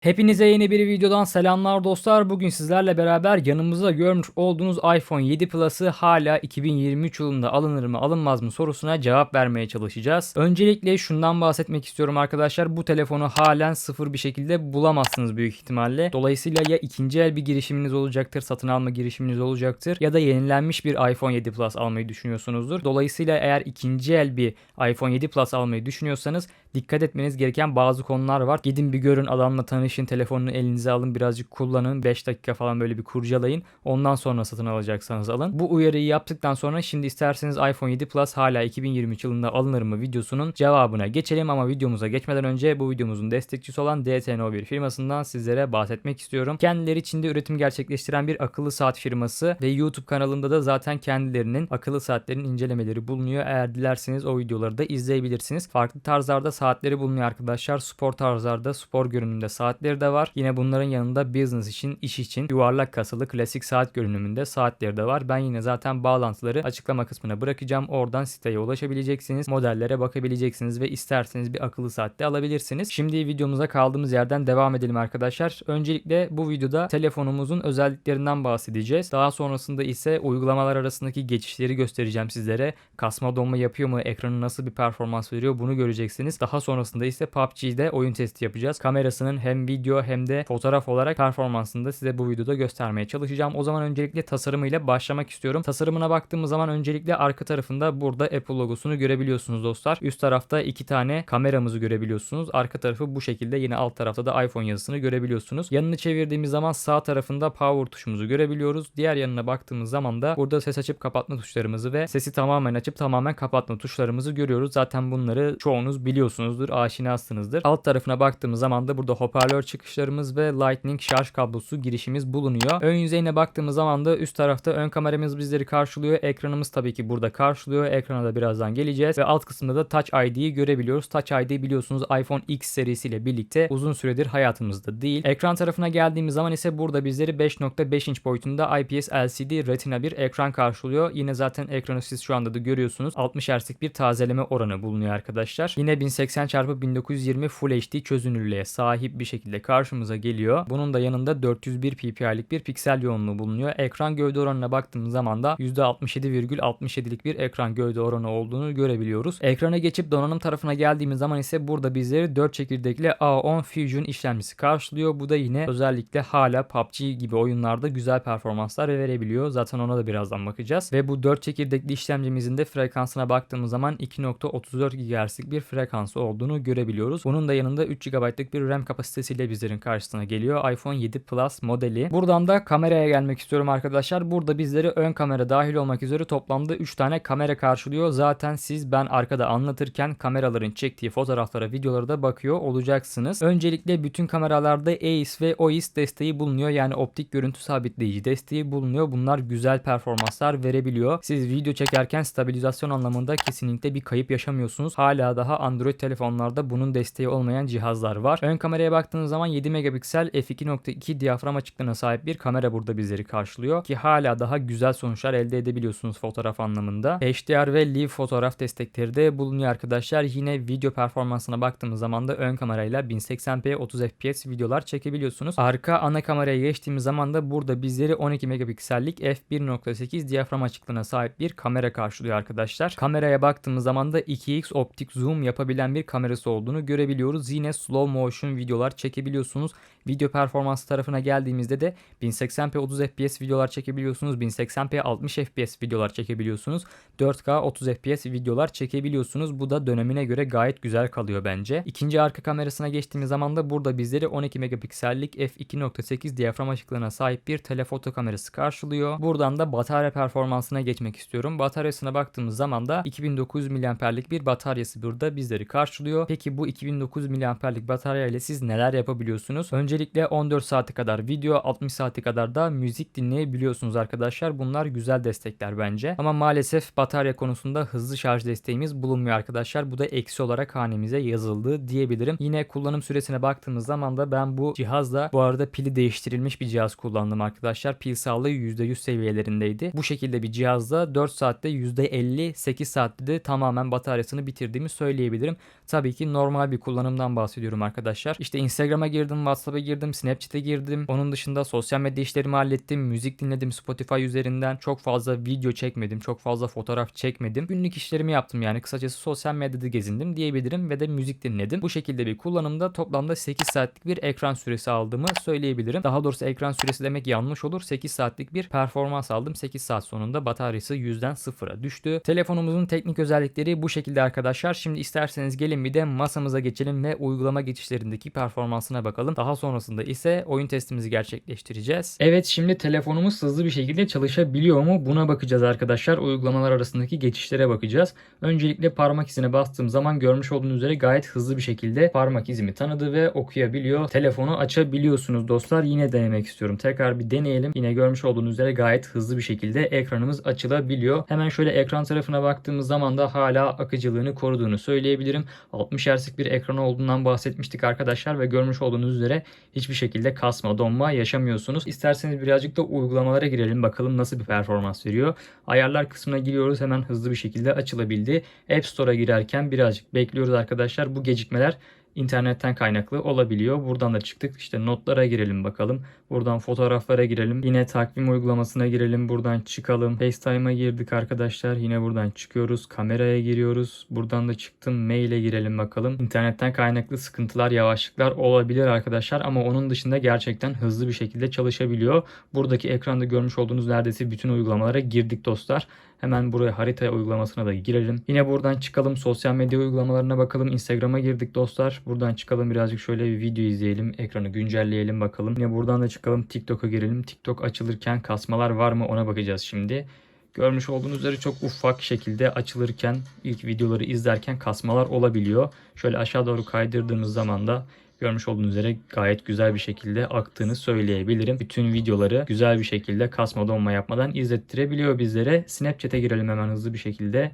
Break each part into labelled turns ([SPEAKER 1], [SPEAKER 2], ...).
[SPEAKER 1] Hepinize yeni bir videodan selamlar dostlar. Bugün sizlerle beraber yanımızda görmüş olduğunuz iPhone 7 Plus'ı hala 2023 yılında alınır mı alınmaz mı sorusuna cevap vermeye çalışacağız. Öncelikle şundan bahsetmek istiyorum arkadaşlar. Bu telefonu halen sıfır bir şekilde bulamazsınız büyük ihtimalle. Dolayısıyla ya ikinci el bir girişiminiz olacaktır, satın alma girişiminiz olacaktır ya da yenilenmiş bir iPhone 7 Plus almayı düşünüyorsunuzdur. Dolayısıyla eğer ikinci el bir iPhone 7 Plus almayı düşünüyorsanız dikkat etmeniz gereken bazı konular var. Gidin bir görün adamla tanışın, telefonunu elinize alın, birazcık kullanın. 5 dakika falan böyle bir kurcalayın. Ondan sonra satın alacaksanız alın. Bu uyarıyı yaptıktan sonra şimdi isterseniz iPhone 7 Plus hala 2023 yılında alınır mı videosunun cevabına geçelim ama videomuza geçmeden önce bu videomuzun destekçisi olan DTNO1 firmasından sizlere bahsetmek istiyorum. Kendileri Çin'de üretim gerçekleştiren bir akıllı saat firması ve YouTube kanalında da zaten kendilerinin akıllı saatlerin incelemeleri bulunuyor. Eğer dilerseniz o videoları da izleyebilirsiniz. Farklı tarzlarda saatleri bulunuyor arkadaşlar. Spor tarzlarda spor görünümde saatleri de var. Yine bunların yanında business için, iş için yuvarlak kasalı klasik saat görünümünde saatleri de var. Ben yine zaten bağlantıları açıklama kısmına bırakacağım. Oradan siteye ulaşabileceksiniz. Modellere bakabileceksiniz ve isterseniz bir akıllı saat de alabilirsiniz. Şimdi videomuza kaldığımız yerden devam edelim arkadaşlar. Öncelikle bu videoda telefonumuzun özelliklerinden bahsedeceğiz. Daha sonrasında ise uygulamalar arasındaki geçişleri göstereceğim sizlere. Kasma donma yapıyor mu? Ekranı nasıl bir performans veriyor? Bunu göreceksiniz. Daha sonrasında ise PUBG'de oyun testi yapacağız. Kamerasının hem video hem de fotoğraf olarak performansını da size bu videoda göstermeye çalışacağım. O zaman öncelikle tasarımıyla başlamak istiyorum. Tasarımına baktığımız zaman öncelikle arka tarafında burada Apple logosunu görebiliyorsunuz dostlar. Üst tarafta iki tane kameramızı görebiliyorsunuz. Arka tarafı bu şekilde yine alt tarafta da iPhone yazısını görebiliyorsunuz. Yanını çevirdiğimiz zaman sağ tarafında power tuşumuzu görebiliyoruz. Diğer yanına baktığımız zaman da burada ses açıp kapatma tuşlarımızı ve sesi tamamen açıp tamamen kapatma tuşlarımızı görüyoruz. Zaten bunları çoğunuz biliyorsunuzdur, aşinasınızdır. Alt tarafına baktığımız zaman da burada hoparlör çıkışlarımız ve Lightning şarj kablosu girişimiz bulunuyor. Ön yüzeyine baktığımız zaman da üst tarafta ön kameramız bizleri karşılıyor. Ekranımız tabii ki burada karşılıyor. Ekrana da birazdan geleceğiz ve alt kısımda da Touch ID'yi görebiliyoruz. Touch ID biliyorsunuz iPhone X serisiyle birlikte uzun süredir hayatımızda değil. Ekran tarafına geldiğimiz zaman ise burada bizleri 5.5 inç boyutunda IPS LCD Retina bir ekran karşılıyor. Yine zaten ekranı siz şu anda da görüyorsunuz. 60 Hz'lik bir tazeleme oranı bulunuyor arkadaşlar. Yine 1080 x 1920 Full HD çözünürlüğe sahip bir şekilde karşımıza geliyor. Bunun da yanında 401 ppi'lik bir piksel yoğunluğu bulunuyor. Ekran gövde oranına baktığımız zaman da %67,67'lik bir ekran gövde oranı olduğunu görebiliyoruz. Ekrana geçip donanım tarafına geldiğimiz zaman ise burada bizleri 4 çekirdekli A10 Fusion işlemcisi karşılıyor. Bu da yine özellikle hala PUBG gibi oyunlarda güzel performanslar verebiliyor. Zaten ona da birazdan bakacağız. Ve bu 4 çekirdekli işlemcimizin de frekansına baktığımız zaman 2.34 GHz'lik bir frekansı olduğunu görebiliyoruz. Bunun da yanında 3 GB'lık bir RAM kapasitesiyle bizlerin karşısına geliyor. iPhone 7 Plus modeli. Buradan da kameraya gelmek istiyorum arkadaşlar. Burada bizleri ön kamera dahil olmak üzere toplamda 3 tane kamera karşılıyor. Zaten siz ben arkada anlatırken kameraların çektiği fotoğraflara, videolara da bakıyor olacaksınız. Öncelikle bütün kameralarda AIS ve OIS desteği bulunuyor. Yani optik görüntü sabitleyici desteği bulunuyor. Bunlar güzel performanslar verebiliyor. Siz video çekerken stabilizasyon anlamında kesinlikle bir kayıp yaşamıyorsunuz. Hala daha Android telefonlarda bunun desteği olmayan cihazlar var. Ön kameraya baktığınız zaman 7 megapiksel f2.2 diyafram açıklığına sahip bir kamera burada bizleri karşılıyor ki hala daha güzel sonuçlar elde edebiliyorsunuz fotoğraf anlamında. HDR ve Live fotoğraf destekleri de bulunuyor arkadaşlar. Yine video performansına baktığımız zaman da ön kamerayla 1080p 30 fps videolar çekebiliyorsunuz. Arka ana kameraya geçtiğimiz zaman da burada bizleri 12 megapiksellik f1.8 diyafram açıklığına sahip bir kamera karşılıyor arkadaşlar. Kameraya baktığımız zaman da 2x optik zoom yapabilen bir kamerası olduğunu görebiliyoruz. Yine slow motion videolar çekebiliyorsunuz çekebiliyorsunuz. Video performansı tarafına geldiğimizde de 1080p 30 fps videolar çekebiliyorsunuz. 1080p 60 fps videolar çekebiliyorsunuz. 4K 30 fps videolar çekebiliyorsunuz. Bu da dönemine göre gayet güzel kalıyor bence. İkinci arka kamerasına geçtiğimiz zaman da burada bizleri 12 megapiksellik f2.8 diyafram açıklığına sahip bir telefoto kamerası karşılıyor. Buradan da batarya performansına geçmek istiyorum. Bataryasına baktığımız zaman da 2900 mAh'lik bir bataryası burada bizleri karşılıyor. Peki bu 2900 mAh'lik batarya ile siz neler yapabiliyorsunuz? Öncelikle 14 saate kadar video, 60 saate kadar da müzik dinleyebiliyorsunuz arkadaşlar. Bunlar güzel destekler bence. Ama maalesef batarya konusunda hızlı şarj desteğimiz bulunmuyor arkadaşlar. Bu da eksi olarak hanemize yazıldı diyebilirim. Yine kullanım süresine baktığımız zaman da ben bu cihazla bu arada pili değiştirilmiş bir cihaz kullandım arkadaşlar. Pil sağlığı %100 seviyelerindeydi. Bu şekilde bir cihazda 4 saatte %50, 8 saatte de tamamen bataryasını bitirdiğimi söyleyebilirim. Tabii ki normal bir kullanımdan bahsediyorum arkadaşlar. İşte Instagram'a girdim, WhatsApp'a girdim, Snapchat'e girdim. Onun dışında sosyal medya işlerimi hallettim. Müzik dinledim Spotify üzerinden. Çok fazla video çekmedim. Çok fazla fotoğraf çekmedim. Günlük işlerimi yaptım yani. Kısacası sosyal medyada gezindim diyebilirim ve de müzik dinledim. Bu şekilde bir kullanımda toplamda 8 saatlik bir ekran süresi aldığımı söyleyebilirim. Daha doğrusu ekran süresi demek yanlış olur. 8 saatlik bir performans aldım. 8 saat sonunda bataryası 100'den 0'a düştü. Telefonumuzun teknik özellikleri bu şekilde arkadaşlar. Şimdi isterseniz gelin bir de masamıza geçelim ve uygulama geçişlerindeki performansına bakalım. Daha sonrasında ise oyun testimizi gerçekleştireceğiz. Evet şimdi telefonumuz hızlı bir şekilde çalışabiliyor mu? Buna bakacağız arkadaşlar. Uygulamalar arasındaki geçişlere bakacağız. Öncelikle parmak izine bastığım zaman görmüş olduğunuz üzere gayet hızlı bir şekilde parmak izimi tanıdı ve okuyabiliyor. Telefonu açabiliyorsunuz dostlar. Yine denemek istiyorum. Tekrar bir deneyelim. Yine görmüş olduğunuz üzere gayet hızlı bir şekilde ekranımız açılabiliyor. Hemen şöyle ekran tarafına baktığımız zaman da hala akıcılığını koruduğunu söyleyebilirim. 60 Hz'lik bir ekran olduğundan bahsetmiştik arkadaşlar ve görmüş olduğunuz üzere hiçbir şekilde kasma, donma yaşamıyorsunuz. İsterseniz birazcık da uygulamalara girelim bakalım nasıl bir performans veriyor. Ayarlar kısmına giriyoruz hemen hızlı bir şekilde açılabildi. App Store'a girerken birazcık bekliyoruz arkadaşlar. Bu gecikmeler internetten kaynaklı olabiliyor. Buradan da çıktık. İşte notlara girelim bakalım. Buradan fotoğraflara girelim. Yine takvim uygulamasına girelim. Buradan çıkalım. FaceTime'a girdik arkadaşlar. Yine buradan çıkıyoruz. Kameraya giriyoruz. Buradan da çıktım. Maile girelim bakalım. İnternetten kaynaklı sıkıntılar, yavaşlıklar olabilir arkadaşlar ama onun dışında gerçekten hızlı bir şekilde çalışabiliyor. Buradaki ekranda görmüş olduğunuz neredeyse bütün uygulamalara girdik dostlar. Hemen buraya harita uygulamasına da girelim. Yine buradan çıkalım. Sosyal medya uygulamalarına bakalım. Instagram'a girdik dostlar. Buradan çıkalım birazcık şöyle bir video izleyelim. Ekranı güncelleyelim bakalım. Yine buradan da çıkalım. TikTok'a girelim. TikTok açılırken kasmalar var mı ona bakacağız şimdi. Görmüş olduğunuz üzere çok ufak şekilde açılırken ilk videoları izlerken kasmalar olabiliyor. Şöyle aşağı doğru kaydırdığımız zaman da görmüş olduğunuz üzere gayet güzel bir şekilde aktığını söyleyebilirim. Bütün videoları güzel bir şekilde kasma donma yapmadan izlettirebiliyor bizlere. Snapchat'e girelim hemen hızlı bir şekilde.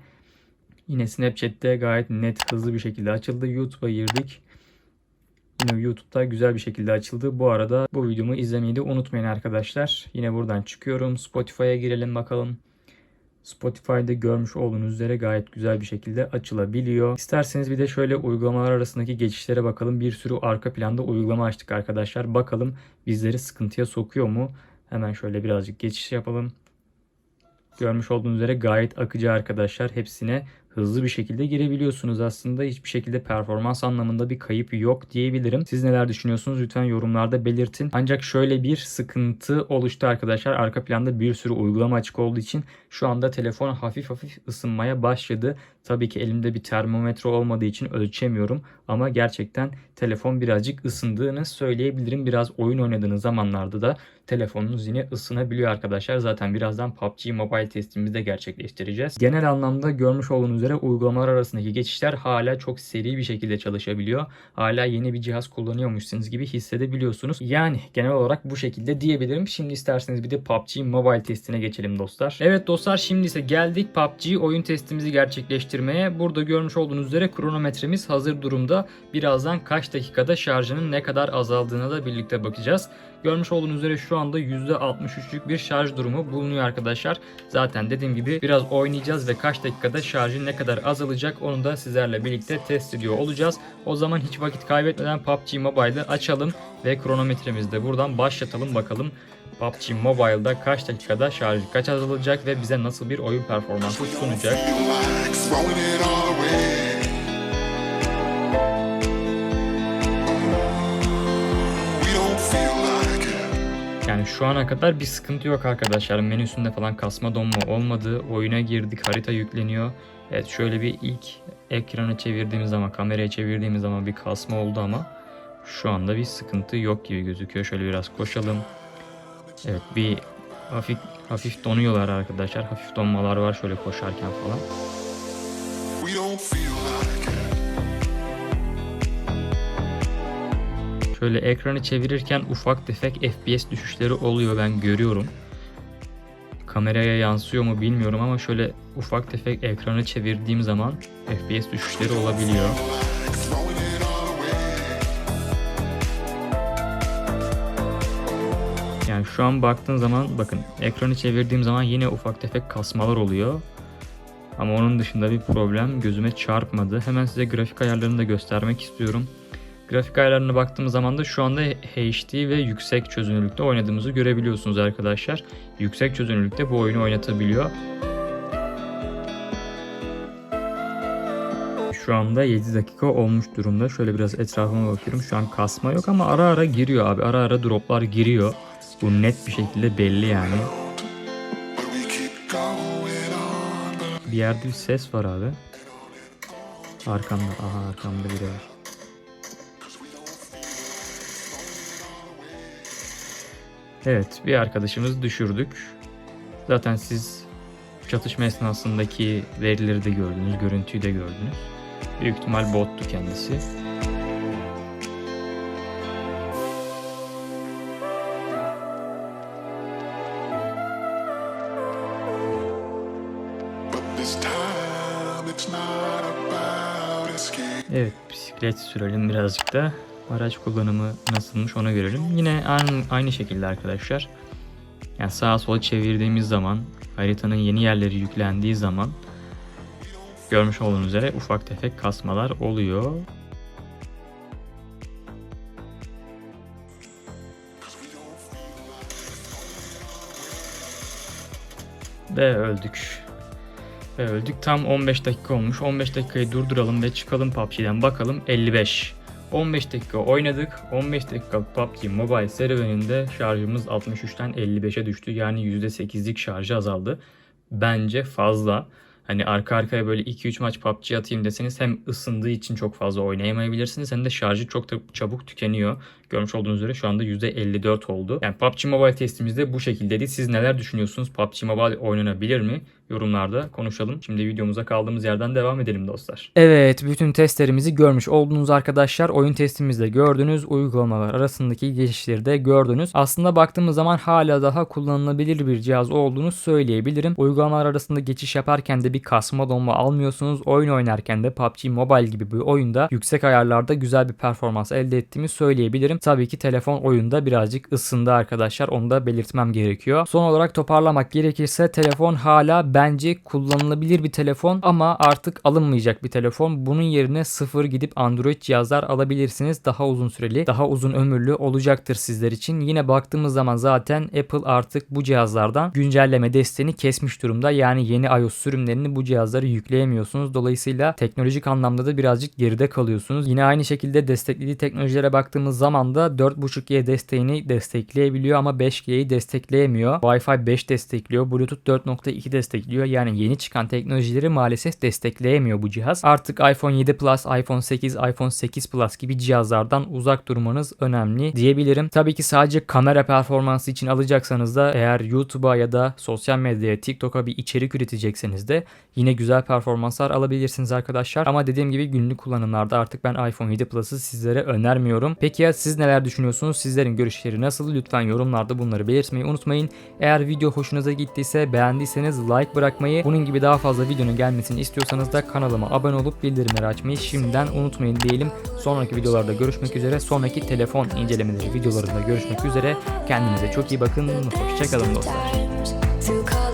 [SPEAKER 1] Yine Snapchat'te gayet net hızlı bir şekilde açıldı. YouTube'a girdik. Yine YouTube'da güzel bir şekilde açıldı. Bu arada bu videomu izlemeyi de unutmayın arkadaşlar. Yine buradan çıkıyorum. Spotify'a girelim bakalım. Spotify'da görmüş olduğunuz üzere gayet güzel bir şekilde açılabiliyor. İsterseniz bir de şöyle uygulamalar arasındaki geçişlere bakalım. Bir sürü arka planda uygulama açtık arkadaşlar. Bakalım bizleri sıkıntıya sokuyor mu? Hemen şöyle birazcık geçiş yapalım. Görmüş olduğunuz üzere gayet akıcı arkadaşlar. Hepsine hızlı bir şekilde girebiliyorsunuz aslında. Hiçbir şekilde performans anlamında bir kayıp yok diyebilirim. Siz neler düşünüyorsunuz lütfen yorumlarda belirtin. Ancak şöyle bir sıkıntı oluştu arkadaşlar. Arka planda bir sürü uygulama açık olduğu için şu anda telefon hafif hafif ısınmaya başladı. Tabii ki elimde bir termometre olmadığı için ölçemiyorum ama gerçekten telefon birazcık ısındığını söyleyebilirim. Biraz oyun oynadığınız zamanlarda da telefonunuz yine ısınabiliyor arkadaşlar. Zaten birazdan PUBG Mobile testimizi de gerçekleştireceğiz. Genel anlamda görmüş olduğunuz üzere uygulamalar arasındaki geçişler hala çok seri bir şekilde çalışabiliyor. Hala yeni bir cihaz kullanıyormuşsunuz gibi hissedebiliyorsunuz. Yani genel olarak bu şekilde diyebilirim. Şimdi isterseniz bir de PUBG Mobile testine geçelim dostlar. Evet dostlar şimdi ise geldik PUBG oyun testimizi gerçekleştirmeye. Burada görmüş olduğunuz üzere kronometremiz hazır durumda. Birazdan kaç dakikada şarjının ne kadar azaldığına da birlikte bakacağız. Görmüş olduğunuz üzere şu anda %63'lük bir şarj durumu bulunuyor arkadaşlar. Zaten dediğim gibi biraz oynayacağız ve kaç dakikada şarjın ne kadar azalacak onu da sizlerle birlikte test ediyor olacağız. O zaman hiç vakit kaybetmeden PUBG Mobile'ı açalım ve kronometremizi de buradan başlatalım bakalım. PUBG Mobile'da kaç dakikada şarjı kaç azalacak ve bize nasıl bir oyun performansı sunacak. Yani şu ana kadar bir sıkıntı yok arkadaşlar. Menüsünde falan kasma donma olmadı. Oyuna girdik harita yükleniyor. Evet şöyle bir ilk ekranı çevirdiğimiz zaman kameraya çevirdiğimiz zaman bir kasma oldu ama şu anda bir sıkıntı yok gibi gözüküyor. Şöyle biraz koşalım. Evet bir hafif hafif donuyorlar arkadaşlar. Hafif donmalar var şöyle koşarken falan. Şöyle ekranı çevirirken ufak tefek FPS düşüşleri oluyor ben görüyorum. Kameraya yansıyor mu bilmiyorum ama şöyle ufak tefek ekranı çevirdiğim zaman FPS düşüşleri olabiliyor. Şu an baktığın zaman bakın ekranı çevirdiğim zaman yine ufak tefek kasmalar oluyor. Ama onun dışında bir problem gözüme çarpmadı. Hemen size grafik ayarlarını da göstermek istiyorum. Grafik ayarlarına baktığımız zaman da şu anda HD ve yüksek çözünürlükte oynadığımızı görebiliyorsunuz arkadaşlar. Yüksek çözünürlükte bu oyunu oynatabiliyor. Şu anda 7 dakika olmuş durumda. Şöyle biraz etrafıma bakıyorum. Şu an kasma yok ama ara ara giriyor abi. Ara ara droplar giriyor. Bu net bir şekilde belli yani. Bir yerde bir ses var abi. Arkamda. Aha arkamda biri var. Evet bir arkadaşımızı düşürdük. Zaten siz çatışma esnasındaki verileri de gördünüz, görüntüyü de gördünüz. Büyük ihtimal bottu kendisi. Evet bisiklet sürelim birazcık da. Araç kullanımı nasılmış ona görelim. Yine aynı, aynı şekilde arkadaşlar. Yani sağa sola çevirdiğimiz zaman haritanın yeni yerleri yüklendiği zaman görmüş olduğunuz üzere ufak tefek kasmalar oluyor. Ve öldük. Ve öldük. Tam 15 dakika olmuş. 15 dakikayı durduralım ve çıkalım PUBG'den bakalım 55. 15 dakika oynadık. 15 dakika PUBG Mobile serüveninde şarjımız 63'ten 55'e düştü. Yani %8'lik şarjı azaldı. Bence fazla. Hani arka arkaya böyle 2-3 maç PUBG atayım deseniz hem ısındığı için çok fazla oynayamayabilirsiniz hem de şarjı çok da çabuk tükeniyor. Görmüş olduğunuz üzere şu anda %54 oldu. Yani PUBG Mobile testimizde bu şekildeydi. Siz neler düşünüyorsunuz? PUBG Mobile oynanabilir mi? Yorumlarda konuşalım. Şimdi videomuza kaldığımız yerden devam edelim dostlar. Evet, bütün testlerimizi görmüş oldunuz arkadaşlar. Oyun testimizde gördünüz. Uygulamalar arasındaki geçişleri de gördünüz. Aslında baktığımız zaman hala daha kullanılabilir bir cihaz olduğunu söyleyebilirim. Uygulamalar arasında geçiş yaparken de bir kasma donma almıyorsunuz. Oyun oynarken de PUBG Mobile gibi bir oyunda yüksek ayarlarda güzel bir performans elde ettiğimi söyleyebilirim. Tabii ki telefon oyunda birazcık ısındı arkadaşlar. Onu da belirtmem gerekiyor. Son olarak toparlamak gerekirse telefon hala bence kullanılabilir bir telefon ama artık alınmayacak bir telefon. Bunun yerine sıfır gidip Android cihazlar alabilirsiniz. Daha uzun süreli, daha uzun ömürlü olacaktır sizler için. Yine baktığımız zaman zaten Apple artık bu cihazlardan güncelleme desteğini kesmiş durumda. Yani yeni iOS sürümlerini bu cihazlara yükleyemiyorsunuz. Dolayısıyla teknolojik anlamda da birazcık geride kalıyorsunuz. Yine aynı şekilde desteklediği teknolojilere baktığımız zaman da 4.5G desteğini destekleyebiliyor ama 5G'yi destekleyemiyor. Wi-Fi 5 destekliyor. Bluetooth 4.2 destekliyor. Yani yeni çıkan teknolojileri maalesef destekleyemiyor bu cihaz. Artık iPhone 7 Plus, iPhone 8, iPhone 8 Plus gibi cihazlardan uzak durmanız önemli diyebilirim. Tabii ki sadece kamera performansı için alacaksanız da eğer YouTube'a ya da sosyal medyaya, TikTok'a bir içerik üretecekseniz de yine güzel performanslar alabilirsiniz arkadaşlar. Ama dediğim gibi günlük kullanımlarda artık ben iPhone 7 Plus'ı sizlere önermiyorum. Peki ya siz neler düşünüyorsunuz? Sizlerin görüşleri nasıl? Lütfen yorumlarda bunları belirtmeyi unutmayın. Eğer video hoşunuza gittiyse beğendiyseniz like bırakmayı, bunun gibi daha fazla videonun gelmesini istiyorsanız da kanalıma abone olup bildirimleri açmayı şimdiden unutmayın diyelim. Sonraki videolarda görüşmek üzere. Sonraki telefon incelemeleri videolarında görüşmek üzere. Kendinize çok iyi bakın. Hoşçakalın dostlar.